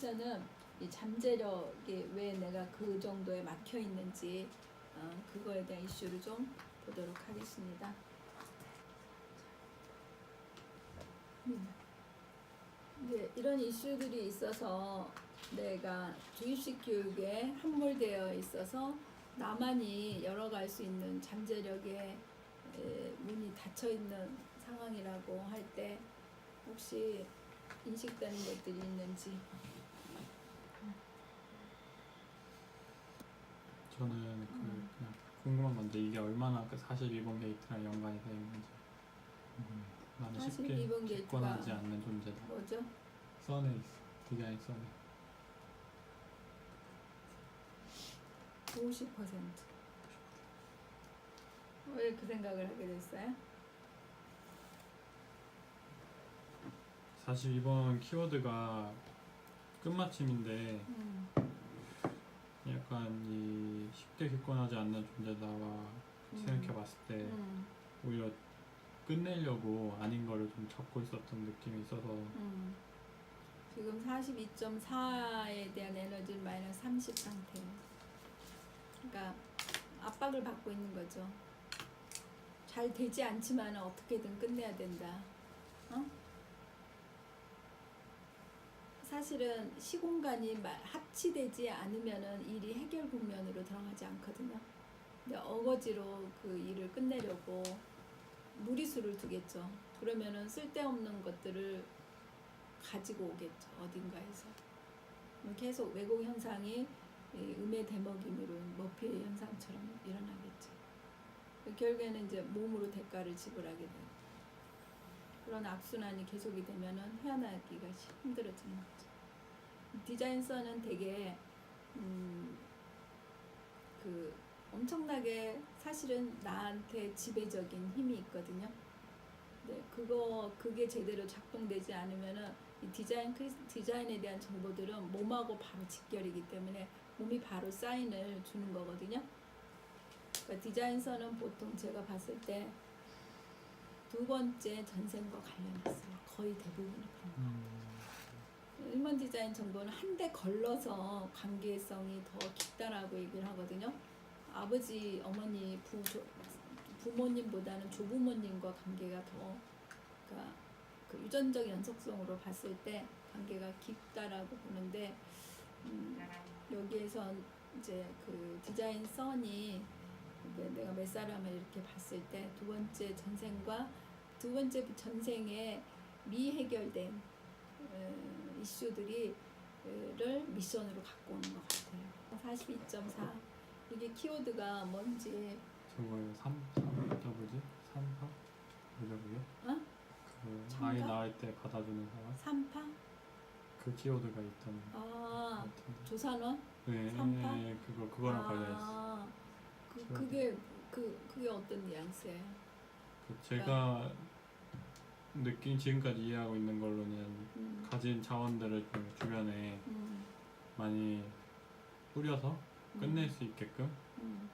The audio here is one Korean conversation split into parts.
디자인서는 이 잠재력이 왜 내가 그 정도에 막혀 있는지 어, 그거에 대한 이슈를 좀 보도록 하겠습니다. 음. 이제 이런 이슈들이 있어서 내가 주입식 교육에 함몰되어 있어서 나만이 열어갈 수 있는 잠재력의 에, 문이 닫혀 있는 상황이라고 할 때 혹시 인식되는 것들이 있는지 저는 그 음. 그냥 궁금한 건데 이게 얼마나 그 42번 게이트랑 연관이 되어 있는지 음, 나는 쉽게 42번 게이트가 기권하지 않는 존재다 뭐죠? 써내 있어 디자인 써내 50%. 왜 그 생각을 하게 됐어요? 42번 키워드가 끝마침인데 음, 약간 이 쉽게 기권하지 않는 존재다와 음. 생각해 봤을 때 음, 오히려 끝내려고 아닌 거를 좀 잡고 있었던 느낌이 있어서 음. 지금 42.4에 대한 에너지는 마이너스 30 상태예요. 그러니까 압박을 받고 있는 거죠. 잘 되지 않지만 어떻게든 끝내야 된다. 어? 사실은 시공간이 마- 합치되지 않으면은 일이 해결 국면으로 들어가지 않거든요. 근데 어거지로 그 일을 끝내려고 무리수를 두겠죠. 그러면은 쓸데없는 것들을 가지고 오겠죠. 어딘가에서. 계속 왜곡 현상이 이 음의 대먹임으로 머피의 현상처럼 일어나겠죠. 결국에는 이제 몸으로 대가를 지불하게 돼요. 그런 악순환이 계속이 되면은 헤어나기가 힘들어지는 거죠. 디자인서는 되게 음, 그 엄청나게 사실은 나한테 지배적인 힘이 있거든요. 네, 그거 그게 제대로 작동되지 않으면은 이 디자인 디자인에 대한 정보들은 몸하고 바로 직결이기 때문에 몸이 바로 사인을 주는 거거든요. 그러니까 디자인서는 보통 제가 봤을 때 두 번째 전생과 관련했어요. 거의 대부분이 그런 거. 음, 일본 디자인 정보는 한 대 걸러서 관계성이 더 깊다라고 얘기를 하거든요. 아버지, 어머니, 부, 조- 부모님보다는 조부모님과 관계가 더, 그러니까 그 유전적 연속성으로 봤을 때 관계가 깊다라고 보는데, 음, 여기에서 이제 그 디자인 선이 내가 몇 사람을 이렇게 봤을 때 두 번째 전생과 두 번째 전생에 미해결된 어, 이슈들이 를 미션으로 갖고 오는 것 같아요. 42.4 이게 키워드가 뭔지 저거요 3, 3, 뭐지? 3, 4? 뭐라고요? 어? 그 참가? 아이 낳을 때 받아주는 사람? 삼파? 그 키워드가 있던 것아 조산원? 네, 삼파? 네, 그거, 그거랑 관련했어 아, 그 키워드. 그게 그 그게 어떤 뉘앙스예요? 그 제가 느낀 지금까지 이해하고 있는 걸로는 음, 가진 자원들을 좀 주변에 음, 많이 뿌려서 음, 끝낼 수 있게끔 음.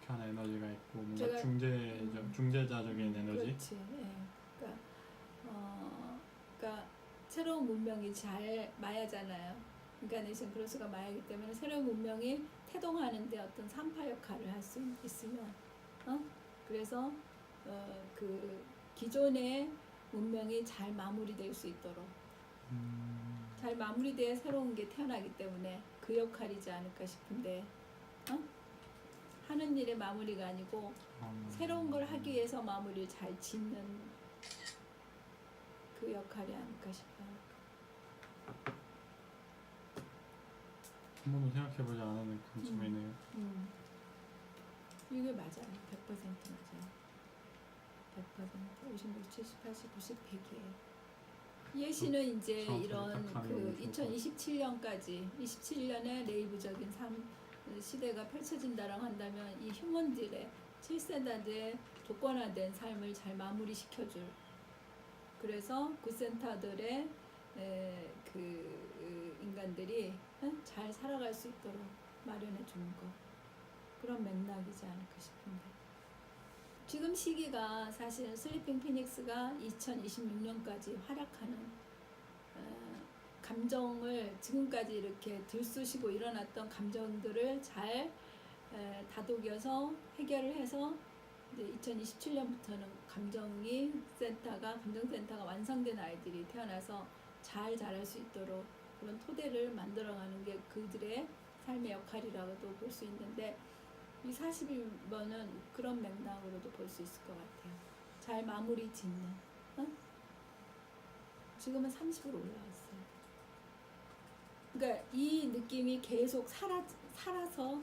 그렇게 하는 에너지가 있고 뭔가 제가- 중재 음. 중재자적인 에너지 그렇지. 예. 그러니까 어, 그러니까 새로운 문명이 잘 마야잖아요. 인카네이션 크로스가 마야기 때문에 새로운 문명이 태동하는데 어떤 산파 역할을 할 수 있으면, 어? 그래서 어, 그 기존의 문명이 잘 마무리될 수 있도록 음, 잘 마무리돼야 새로운 게 태어나기 때문에 그 역할이지 않을까 싶은데, 어? 하는 일의 마무리가 아니고 음, 새로운 걸 하기 위해서 마무리를 잘 짓는 그 역할이 아닐까 싶어요. 한 번도 생각해보지 않은 관점이네요 음. 이게 맞아요. 100% 맞아요. 100% 56, 70, 80, 90, 100이에요. 예시는 이제 정확하게 이런 딱그 하면 좋을 것 2027년까지 27년에 레이브적인 삶 시대가 펼쳐진다라고 한다면 이 휴먼들의 7세다들의 조건화된 삶을 잘 마무리시켜줄 그래서 구센터들의 에, 그그 인간들이 응? 잘 살아갈 수 있도록 마련해 주는 거 그런 맥락이지 않을까 싶은데 지금 시기가 사실 슬리핑 피닉스가 2026년까지 활약하는 어, 감정을 지금까지 이렇게 들쑤시고 일어났던 감정들을 잘 에, 다독여서 해결을 해서 이제 2027년부터는 감정이 센터가 감정센터가 완성된 아이들이 태어나서 잘 자랄 수 있도록 그런 토대를 만들어가는 게 그들의 삶의 역할이라고도 볼 수 있는데 이 42번은 그런 맥락으로도 볼 수 있을 것 같아요. 잘 마무리 짓는. 어? 지금은 30으로 올라왔어요. 그러니까 이 느낌이 계속 살아 살아서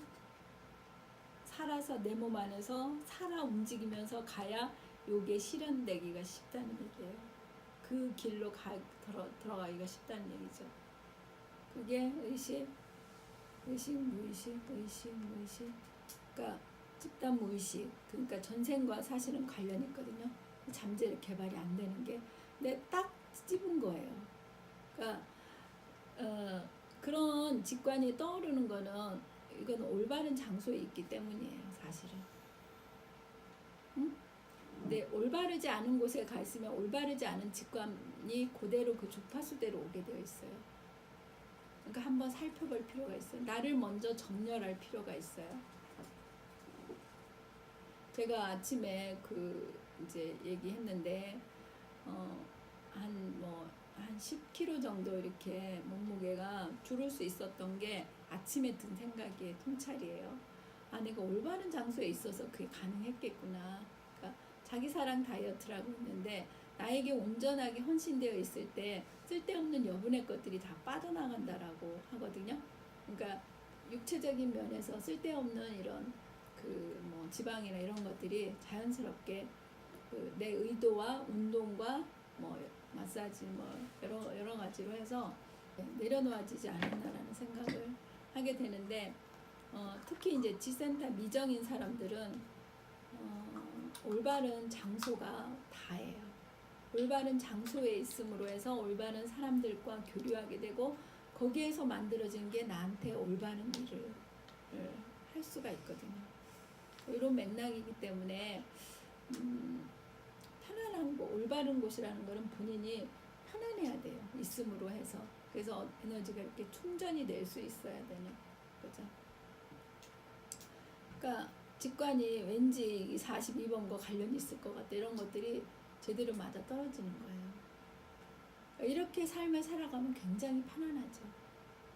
살아서 내 몸 안에서 살아 움직이면서 가야 요게 실현되기가 쉽다는 얘기예요. 그 길로 가, 들어, 들어가기가 쉽다는 얘기죠. 그게 의식, 의식, 무의식, 의식, 무의식. 그러니까 집단 무의식. 그러니까 전생과 사실은 관련이 있거든요. 잠재력 개발이 안 되는 게. 근데 딱 찝은 거예요. 그러니까 어, 그런 직관이 떠오르는 거는 이건 올바른 장소에 있기 때문이에요, 사실은. 응? 근데 올바르지 않은 곳에 가 있으면 올바르지 않은 직관이 그대로 그 주파수대로 오게 되어 있어요. 그러니까 한번 살펴볼 필요가 있어요. 나를 먼저 정렬할 필요가 있어요. 제가 아침에 그 이제 얘기했는데 어 한 뭐 한 10kg 정도 이렇게 몸무게가 줄을 수 있었던 게 아침에 든 생각이 통찰이에요. 아 내가 올바른 장소에 있어서 그게 가능했겠구나. 그러니까 자기 사랑 다이어트라고 있는데 나에게 온전하게 헌신되어 있을 때 쓸데없는 여분의 것들이 다 빠져나간다라고 하거든요. 그러니까 육체적인 면에서 쓸데없는 이런 그 뭐 지방이나 이런 것들이 자연스럽게 그 내 의도와 운동과 뭐 마사지 뭐 여러 여러 가지로 해서 내려놓아지지 않았나라는 생각을 하게 되는데 어, 특히 이제 지센터 미정인 사람들은 어, 올바른 장소가 다예요. 올바른 장소에 있음으로 해서 올바른 사람들과 교류하게 되고 거기에서 만들어진 게 나한테 올바른 일을 을할 수가 있거든요. 이런 맥락이기 때문에 음, 편안한 곳, 올바른 곳이라는 거는 본인이 편안해야 돼요. 있음으로 해서. 그래서 에너지가 이렇게 충전이 될 수 있어야 되는 거죠. 그러니까 직관이 왠지 42번과 관련이 있을 것 같다. 이런 것들이 제대로 맞아 떨어지는 거예요. 이렇게 삶을 살아가면 굉장히 편안하죠.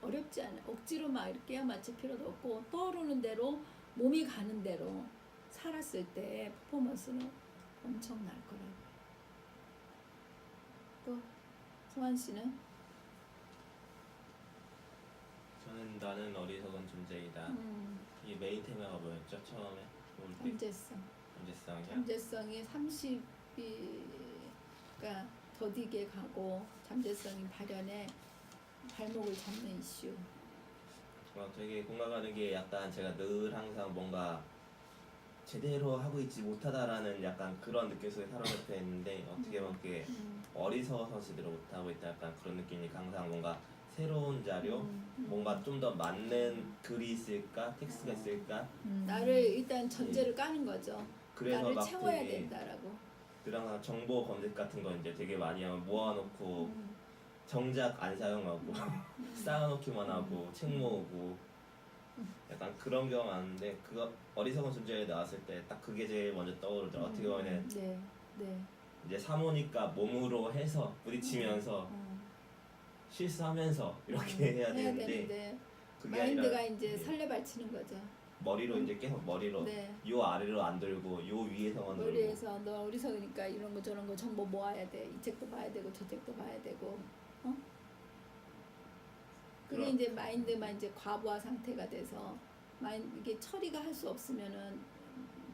어렵지 않아요. 억지로 막 이렇게 맞출 필요도 없고 떠오르는 대로 몸이 가는 대로 살았을 때 퍼포먼스는 엄청날 거라고요. 또 소환 씨는 저는 나는 어리석은 존재이다. 음, 이 메인 테마가 뭐였죠? 처음에 올 때? 잠재성. 존재성이요? 잠재성이 30이가 더디게 가고 잠재성이 발현에 발목을 잡는 이슈. 어, 되게 공감가는 게 약간 제가 늘 항상 뭔가 제대로 하고 있지 못하다라는 약간 그런 느낌 속에 사로잡혀 있는데 어떻게 보면 그게 음, 어리석어서 제대로 못하고 있다 약간 그런 느낌이 항상 뭔가 새로운 자료 음, 음. 뭔가 좀 더 맞는 글이 있을까 텍스트가 있을까 음, 나를 일단 전제를 까는 거죠. 그래서 나를 막 채워야 되게 된다라고. 늘 항상 정보 검색 같은 거 이제 되게 많이 하면 모아놓고 음, 정작 안 사용하고 쌓아놓기만 하고 책 모으고 약간 그런 경우 많은데 그거 어리석은 존재에 나왔을 때 딱 그게 제일 먼저 떠오르죠 어떻게 보면 네, 네. 이제 사모니까 몸으로 해서 부딪히면서 음, 실수하면서 이렇게 음, 해야 되는데 되는데 그게 마인드가 아니라 이제 네. 설레발치는 거죠. 머리로 이제 계속 머리로 네. 요 아래로 안 들고 요 위에서만 들고 머리에서 너 어리석으니까 이런 거 저런 거 정보 모아야 돼. 이 책도 봐야 되고 저 책도 봐야 되고. 어? 그게 그럼. 이제 마인드만 이제 과부하 상태가 돼서 마인 이게 처리가 할 수 없으면은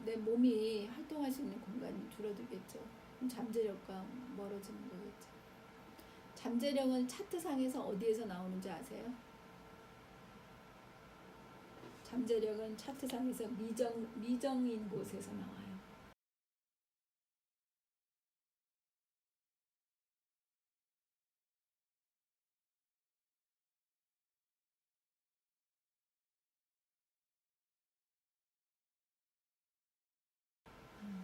내 몸이 활동할 수 있는 공간이 줄어들겠죠. 잠재력과 멀어지는 거겠죠. 잠재력은 차트상에서 어디에서 나오는지 아세요? 잠재력은 차트상에서 미정 미정인 곳에서 나와요.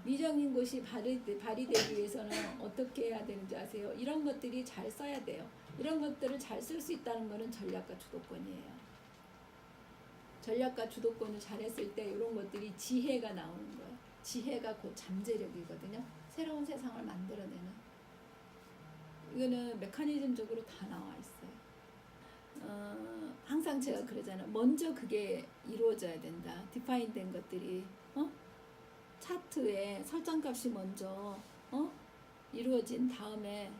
미정인 곳이 발휘, 발휘되기 위해서는 어떻게 해야 되는지 아세요? 이런 것들이 잘 써야 돼요. 이런 것들을 잘 쓸 수 있다는 거는 전략과 주도권이에요. 전략과 주도권을 잘했을 때 이런 것들이 지혜가 나오는 거예요. 지혜가 곧 잠재력이거든요. 새로운 세상을 만들어내는. 이거는 메커니즘적으로 다 나와 있어요. 어, 항상 제가 그러잖아요. 먼저 그게 이루어져야 된다. 디파인된 것들이 어? 차트에 설정값이 먼저 어? 이루어진 다음에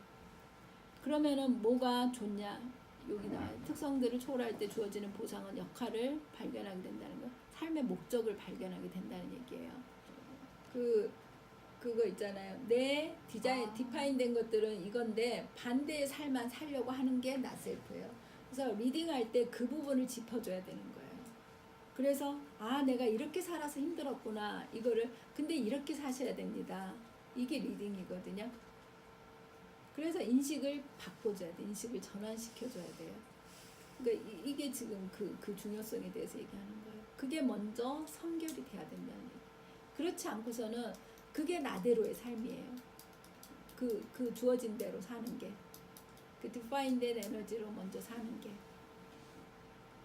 그러면은 뭐가 좋냐? 여기 나와요. 특성들을 초월할 때 주어지는 보상은 역할을 발견하게 된다는 거. 삶의 목적을 발견하게 된다는 얘기예요. 그 그거 있잖아요. 내 디자인 아. 디파인된 것들은 이건데 반대의 삶만 살려고 하는 게 나셀프예요. 그래서 리딩할 때 그 부분을 짚어줘야 되는 거예요. 그래서 아 내가 이렇게 살아서 힘들었구나 이거를 근데 이렇게 사셔야 됩니다. 이게 리딩이거든요. 그래서 인식을 바꿔줘야 돼. 인식을 전환시켜줘야 돼요. 그러니까 이, 게 지금 그, 그 중요성에 대해서 얘기하는 거예요. 그게 먼저 선결이 돼야 된다는 얘기. 그렇지 않고서는 그게 나대로의 삶이에요. 그, 그 주어진 대로 사는 게. 그 디파인된 에너지로 먼저 사는 게.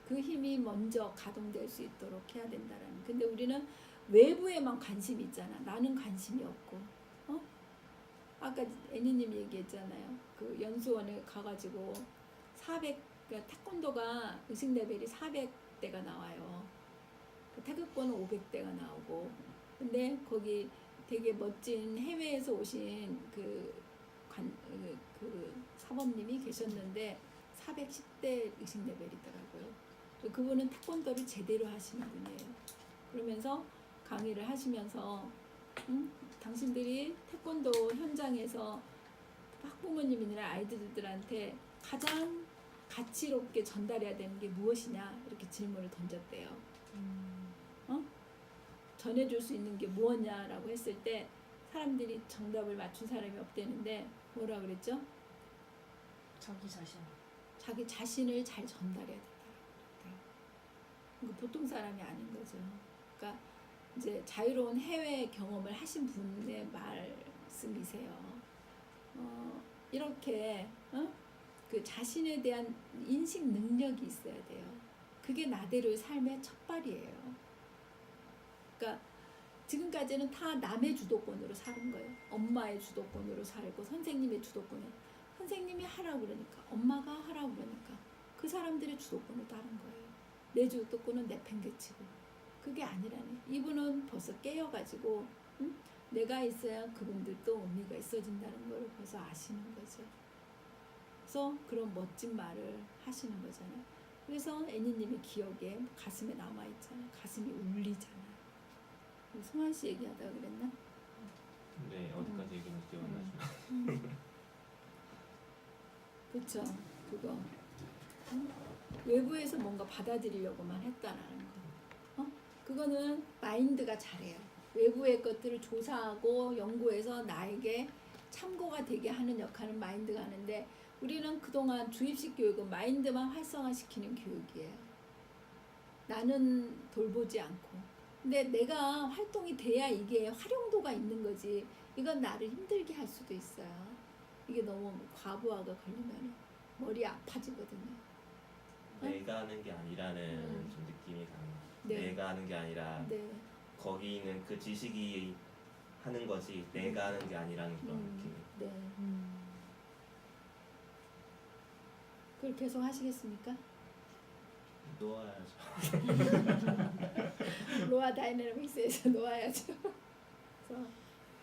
그 힘이 먼저 가동될 수 있도록 해야 된다라는. 근데 우리는 외부에만 관심이 있잖아. 나는 관심이 없고. 어? 아까 애니님 얘기했잖아요. 그 연수원에 가가지고 400, 그러니까 태권도가 의식 레벨이 400대가 나와요. 그 태극권은 500대가 나오고. 근데 거기 되게 멋진 해외에서 오신 그, 관, 그, 그 사범님이 계셨는데 410대 의식 레벨이더라고요. 그분은 태권도를 제대로 하시는 분이에요. 그러면서 강의를 하시면서 응? 당신들이 태권도 현장에서 학부모님이나 아이들들한테 가장 가치롭게 전달해야 되는 게 무엇이냐 이렇게 질문을 던졌대요. 어? 전해줄 수 있는 게 무엇냐라고 했을 때 사람들이 정답을 맞춘 사람이 없대는데 뭐라 그랬죠? 자기 자신. 자기 자신을 잘 전달해야. 그러니까 보통 사람이 아닌 거죠. 그러니까 이제 자유로운 해외 경험을 하신 분의 말씀이세요. 어, 이렇게 어? 그 자신에 대한 인식 능력이 있어야 돼요. 그게 나대로의 삶의 첫 발이에요. 그러니까 지금까지는 다 남의 주도권으로 사는 거예요. 엄마의 주도권으로 살고 선생님의 주도권에 선생님이 하라고 그러니까 엄마가 하라고 그러니까 그 사람들의 주도권을 따른 거예요. 내 주도권은 내팽개치고 그게 아니라네. 이분은 벌써 깨어가지고 응? 내가 있어야 그분들도 의미가 있어진다는 걸 벌써 아시는 거죠. 그래서 그런 멋진 말을 하시는 거잖아요. 그래서 애니님의 기억에 가슴에 남아 있잖아요. 가슴이 울리잖아요. 송환 씨 얘기하다가 그랬나? 네 어디까지 얘기했는지 기억 안 나시나요? 그렇죠. 그거 응? 외부에서 뭔가 받아들이려고만 했다라는 거. 어? 그거는 마인드가 잘해요. 외부의 것들을 조사하고 연구해서 나에게 참고가 되게 하는 역할은 마인드가 하는데 우리는 그동안 주입식 교육은 마인드만 활성화시키는 교육이에요. 나는 돌보지 않고. 근데 내가 활동이 돼야 이게 활용도가 있는 거지. 이건 나를 힘들게 할 수도 있어요. 이게 너무 과부하가 걸리면 머리 아파지거든요. 어? 내가 하는 게 아니라는 음. 좀 느낌이 강해요. 네. 내가 하는 게 아니라 네. 거기 있는 그 지식이 하는 거지 내가 하는 게 아니라는 그런 음. 느낌. 네. 음. 그걸 계속 하시겠습니까? 놓아야죠. 로아 다이내믹스에서 놓아야죠. 그래서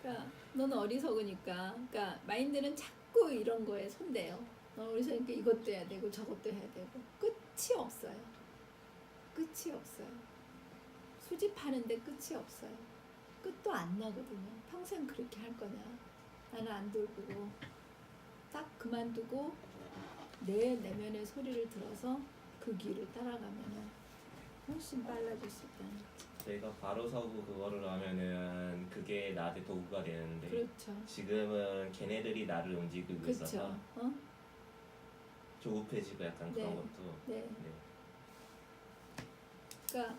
그러니까 너는 어리석으니까 그러니까 마인드는 자꾸 이런 거에 손대요. 너 어리석으니까 이것도 해야 되고 저것도 해야 되고 끝 이 없어요. 끝이 없어요. 수집하는데 끝이 없어요. 끝도 안 나거든요. 평생 그렇게 할 거냐? 나는 안 돌보고 딱 그만두고 내 내면의 소리를 들어서 그 길을 따라가면은 훨씬 빨라질 수 있다는 거죠. 내가 바로 서고 그거를 하면은 그게 나한테 도구가 되는데 그렇죠. 지금은 걔네들이 나를 움직이고 그렇죠. 있어서 어? 조급해지고 약간 그런 네. 것도 네. 네. 그러니까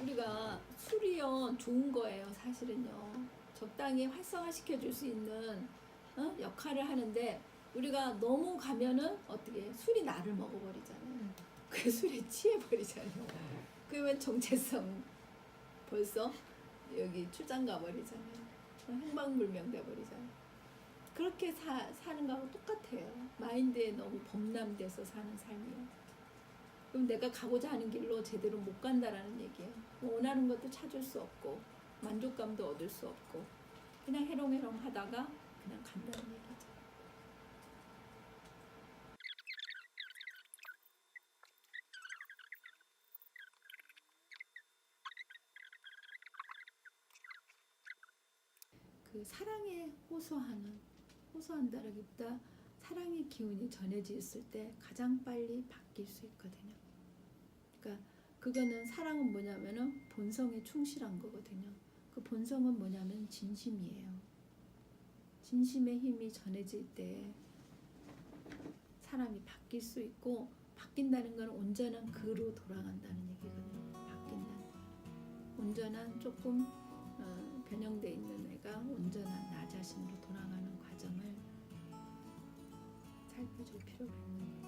우리가 술이요 좋은 거예요. 사실은요. 적당히 활성화시켜 줄 수 있는 어? 역할을 하는데 우리가 너무 가면은 어떻게 해? 술이 나를 먹어버리잖아요. 음. 그 술에 취해버리잖아요. 그러면 정체성 벌써 여기 출장 가버리잖아요. 행방불명 돼버리잖아요. 그렇게 사, 사는 거하고 똑같아요. 마인드에 너무 범람돼서 사는 삶이에요. 그럼 내가 가고자 하는 길로 제대로 못 간다라는 얘기예요. 원하는 것도 찾을 수 없고 만족감도 얻을 수 없고 그냥 해롱해롱 하다가 그냥 간다는 얘기죠. 그 사랑에 호소하는 호소한다라기보다 사랑의 기운이 전해졌을 때 가장 빨리 바뀔 수 있거든요. 그러니까 그거는 사랑은 뭐냐면은 본성에 충실한 거거든요. 그 본성은 뭐냐면 진심이에요. 진심의 힘이 전해질 때 사람이 바뀔 수 있고 바뀐다는 건 온전한 그로 돌아간다는 얘기거든요. 바뀐다는 온전한 조금 어, 변형돼 있는 애가 온전한 나 자신으로 돌아가는 필요가 있는 거예요.